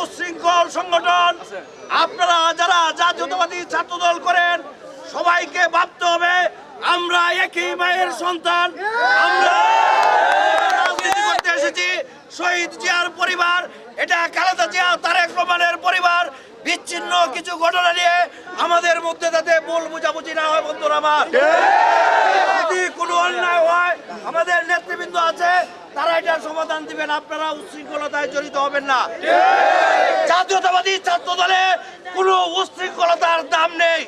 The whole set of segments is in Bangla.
সুশৃঙ্খল সংগঠন আপনারা যারা জাতীয়তাবাদী ছাত্র দল করেন সবাইকে ভাবতে হবে আমরা একই মায়ের সন্তান। আমরা রাজনীতি করতে এসেছি শহীদ জিয়ার পরিবার এটা খালেদা জিয়া তারেক রহমানের পরিবার বিচ্ছিন্ন কিছু ঘটনা নিয়ে আমাদের মধ্যে যাতে ভুল বুঝাবুঝি না হয় বন্ধুরা আমার। যদি কোনো অন্যায় হয়, আমাদের নেতৃবৃন্দ আছে, তারা এটার সমাধান দিবেন। আপনারা উচ্ছৃঙ্খলতায় জড়িত হবেন না। জাতীয়তাবাদী ছাত্র দলে কোনো উচ্ছৃঙ্খলতার দাম নেই।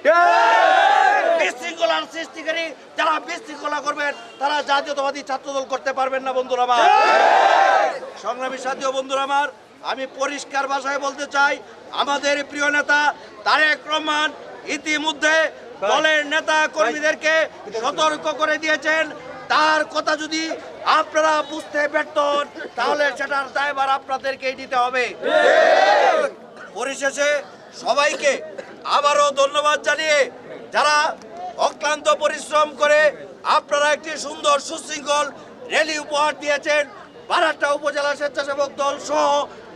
বিশৃঙ্খলার সৃষ্টিকারী যারা বিশৃঙ্খলা করবেন, তারা জাতীয়তাবাদী ছাত্র দল করতে পারবেন না, বন্ধুরা আমার। সংগ্রামী সাথী বন্ধুরা আমার, আমি পরিষ্কার ভাষায় বলতে চাই, আমাদের প্রিয় নেতা তারেক রহমান ইতিমধ্যে দলের নেতা কর্মীদেরকে সতর্ক করে দিয়েছেন। তার কথা যদি আপনারা বুঝতে ব্যর্থ তাহলে সেটার দায়ভার আপনাদেরকেই দিতে হবে। পরিশেষে সবাইকে আবারও ধন্যবাদ জানিয়ে যারা অক্লান্ত পরিশ্রম করে আপনারা একটি সুন্দর সুশৃঙ্খল র্যালি উপহার দিয়েছেন। বারাট্টা উপজেলা স্বেচ্ছাসেবক দল সহ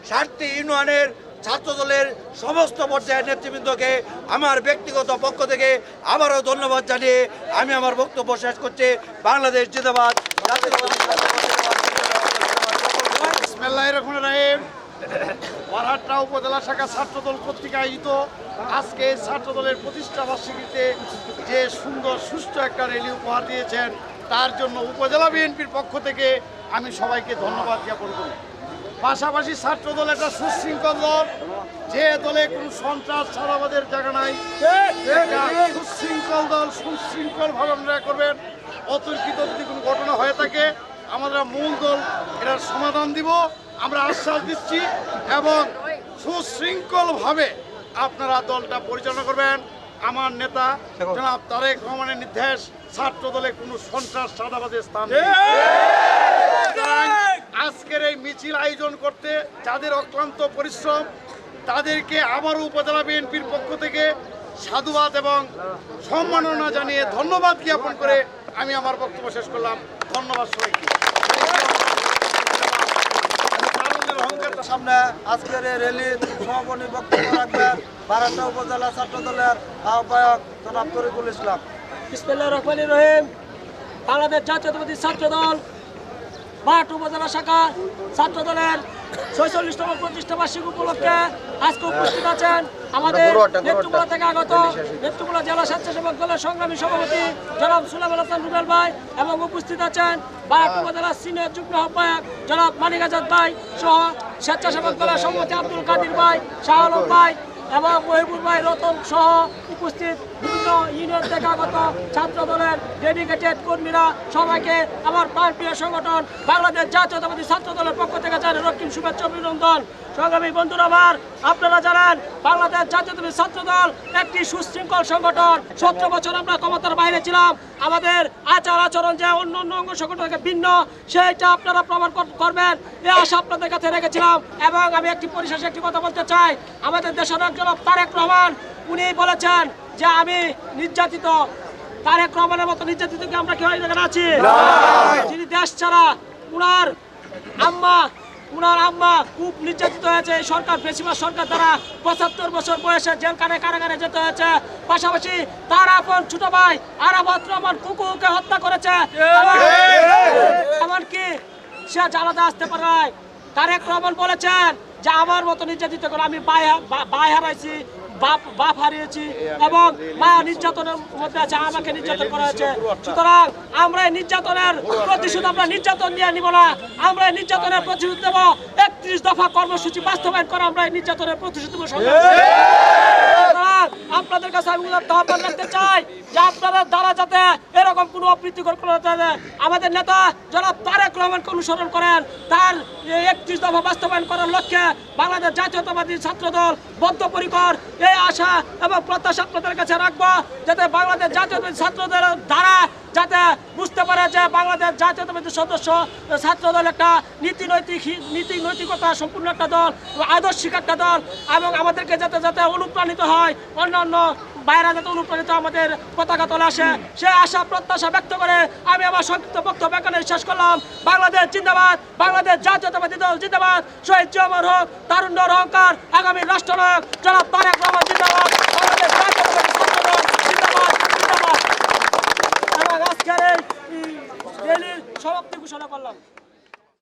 ষাটটি ইউনিয়নের ছাত্র দলের সমস্ত পর্যায়ের নেতৃবৃন্দকে, আমার ব্যক্তিগত পক্ষ থেকে আবারও ধন্যবাদ জানিয়ে আমি আমার বক্তব্য শেষ করছি। বাংলাদেশ জিন্দাবাদ। উপজেলা শাখা ছাত্রদল কর্তৃক আয়োজিত আজকে ছাত্রদলের প্রতিষ্ঠা বার্ষিকীতে যে সুন্দর, সুষ্ঠু একটা র্যালি উপহার দিয়েছেন, তার জন্য উপজেলা বিএনপির পক্ষ থেকে আমি সবাইকে ধন্যবাদ জ্ঞাপন করি। পাশাপাশি ছাত্র দল একটা সুশৃঙ্খল দল। যে দলে কোনো সন্ত্রাস ছাড়াবাদের জায়গা নাই সুশৃঙ্খল দল সুশৃঙ্খল ভাবে আপনারা করবেন। অতর্কিত যদি কোনো ঘটনা হয়ে থাকে আমরা মূল দল এটার সমাধান দিব। আমরা আশ্বাস দিচ্ছি এবং সুশৃঙ্খলভাবে আপনারা দলটা পরিচালনা করবেন। আমার নেতা জনাব তারেক রহমানের নির্দেশ ছাত্র দলে কোনো সন্ত্রাস সাদাবাদের স্থান নেই। আজকের এই মিছিল আয়োজন করতে যাদের অক্লান্ত পরিশ্রম তাদেরকে আবারও উপজেলা বিএনপির পক্ষ থেকে সাধুবাদ এবং সম্মাননা জানিয়ে ধন্যবাদ জ্ঞাপন করে আমি আমার বক্তব্য শেষ করলাম। ধন্যবাদ সবাইকে। সামনে আজকের এই র্যালির সমাপনী বক্তব্য রাখবেন বারাটা উপজেলা ছাত্র দলের আহ্বায়ক জনাব তরিকুল ইসলাম। বিসমিল্লাহির রহমানির রহিম। বাংলাদেশ জাতীয়তাবাদী ছাত্র দল মাঠ উপজেলা শাখা ছাত্র দলের ছয়চল্লিশতম প্রতিষ্ঠা বার্ষিক উপলক্ষে আজকে উপস্থিত আছেন আমাদের নেত্রকোনা থেকে আগত নেত্রকোনা জেলা স্বেচ্ছাসেবক দলের সংগ্রামী সভাপতি জনাব সুলাম হাসান রুবেল ভাই এবং উপস্থিত আছেন বারাট উপজেলার সিনিয়র যুগ্ম আহ্বায়ক জনাব মানিক আজাদ ভাই সহ স্বেচ্ছাসেবক দলের সভাপতি আব্দুল কাদির ভাই শাহ আলম ভাই এবং মহিবুল ভাই রতন সহ উপস্থিত বিভিন্ন ইউনিয়ন আগত ছাত্র দলের ডেডিকেটেড কর্মীরা সবাইকে আমার প্রাণপ্রিয় সংগঠন বাংলাদেশ জাতীয়তাবাদী ছাত্র দলের পক্ষ থেকে জানাই রক্তিম শুভেচ্ছা অভিনন্দন। সংগ্রামী বন্ধুরা আমার, আপনারা জানেন বাংলাদেশ জাতীয়তাবাদী ছাত্র দল একটি সুশৃঙ্খল সংগঠন। সতেরো বছর আমরা ক্ষমতার বাইরে ছিলাম। আমাদের আচার আচরণ যে অন্য অন্য অঙ্গ সংগঠন থেকে ভিন্ন, সেইটা আপনারা প্রমাণ করবেন। এ আশা আপনাদের কাছে রেখেছিলাম এবং আমি একটি পরিশেষে একটি কথা বলতে চাই। আমাদের দেশের একজন তারেক রহমান উনি বলেছেন যে আমি নির্যাতিত। তারেক রহমানের মতো নির্যাতিত কি আমরা কেউ এখানে আছি? যিনি দেশ ছাড়া উনার আম্মা উনার আম্মা খুব নির্যাতিত হয়েছে। এই সরকার বেশিরভাগ সরকার দ্বারা পঁচাত্তর বছর বয়সে জেলখানে কারাগারে যেতে হয়েছে। পাশাপাশি তার আপন ছোট ভাই আরাফাত রহমান কুকুকে হত্যা করেছে। এমনকি সে জানাতে আসতে পারে তারেক রহমান বলেছেন যে আমার মতো নির্যাতিত করে আমি বাই হারাইছি, বাপ বাপ হারিয়েছি এবং মা নির্যাতনের মধ্যে আছে, আমাকে নির্যাতন করা হয়েছে। সুতরাং আমরা এই নির্যাতনের প্রতিশোধ আমরা নির্যাতন নিয়ে নিব না। আমরা এই নির্যাতনের প্রতিশোধ দেবো একত্রিশ দফা কর্মসূচি বাস্তবায়ন করে আমরা এই নির্যাতনের প্রতিশোধ দেবো সংগ্রাম আপনাদের কাছে আমি উদার আহ্বান রাখতে চাই যে আপনাদের দ্বারা যাতে এরকম কোনো অপ্রীতিকর আমাদের নেতা যারা তারেক রহমানকে অনুসরণ করেন। তার একত্রিশ দফা বাস্তবায়ন করার লক্ষ্যে বাংলাদেশ জাতীয়তাবাদী ছাত্র দল বদ্ধপরিকর। এই আশা এবং প্রত্যাশা আপনাদের কাছে রাখব যাতে বাংলাদেশ জাতীয়তাবাদী ছাত্রদের দ্বারা যাতে বুঝতে পারে যে বাংলাদেশ জাতীয়তাবাদী সদস্য ছাত্র দল একটা নীতি নৈতিক নীতি নৈতিকতা সম্পূর্ণ একটা দল আদর্শিক একটা দল এবং আমাদেরকে যাতে যাতে অনুপ্রাণিত হয়, অন্যান্য বাইরে যাতে অনুপ্রাণিত আমাদের পতাকা তোলে আসে। সে আশা, প্রত্যাশা ব্যক্ত করে আমি আমার সংক্ষিপ্ত বক্তব্য এখানে শেষ করলাম। বাংলাদেশ জিন্দাবাদ, বাংলাদেশ জাতীয়তাবাদী দল জিন্দাবাদ। শহীদ জিয়ামর হোক তারুণ্যর অহংকার, আগামী রাষ্ট্রনায়ক জনাব তারেক রহমান জবাব দিয়ে ঘোষণা করলাম।